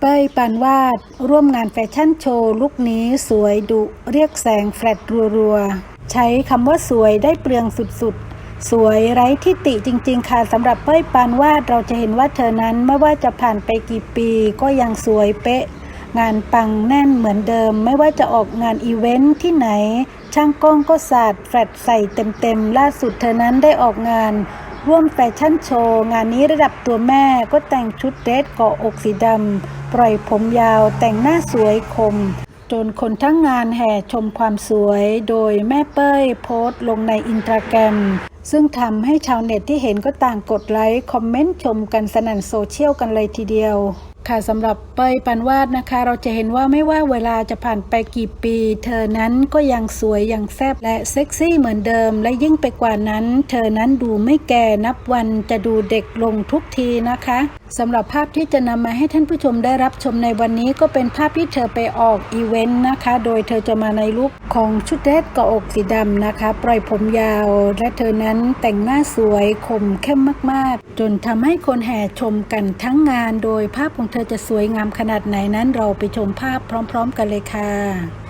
เป้ยปานวาด ร่วมงานแฟชั่นโชว์ลุคนี้สวยดุเรียกแสงแฟลตรัวๆ ใช้คำว่าสวยได้เปลืองสุดๆ สวยไร้ที่ติจริงๆ ค่ะสำหรับเป้ยปานวาดเราจะเห็นว่าเธอนั้นไม่ว่าจะผ่านไปกี่ปีก็ยังสวยเป๊ะ งานปังแน่นเหมือนเดิม ไม่ว่าจะออกงานอีเวนท์ที่ไหน ช่างกล้องก็สาดแฟลตใส่เต็มๆ ล่าสุดเธอนั้นได้ออกงาน ร่วมแฟชั่นโชว์ งานนี้ระดับตัวแม่ก็แต่งชุดเดรสเกาะอกสีดำ ปล่อยผมยาวแต่งหน้าสวยคม จนคนทั้งงานแห่ชมความสวย โดยแม่เป้ยโพสต์ลงในอินสตาแกรม ซึ่งทำให้ชาวเน็ตที่เห็นก็ต่างกดไลค์ คอมเมนต์ชมกันสนั่นโซเชียลกันเลยทีเดียว ค่ะสำหรับเป้ยปันวาดนะคะ เราจะเห็นว่าไม่ว่าเวลาจะผ่านไปกี่ปี เธอนั้นก็ยังสวยยังแซ่บและเซ็กซี่เหมือนเดิม และยิ่งไปกว่านั้น เธอนั้นดูไม่แก่นับวันจะดูเด็กลงทุกทีนะคะ สำหรับภาพที่จะนำมาให้ท่านผู้ชมได้รับชมในวันนี้ก็เป็นภาพที่เธอไปออกอีเวนต์นะคะ โดยเธอจะมาในลุคของชุดเดรสกาะอกสีดำนะคะ ปล่อยผมยาว และเธอนั้นแต่งหน้าสวยคมเข้มมากๆ จนทำให้คนแห่ชมกันทั้งงาน โดยภาพของเธอจะสวยงามขนาดไหนนั้นเราไปชมภาพพร้อม ๆ กันเลยค่ะ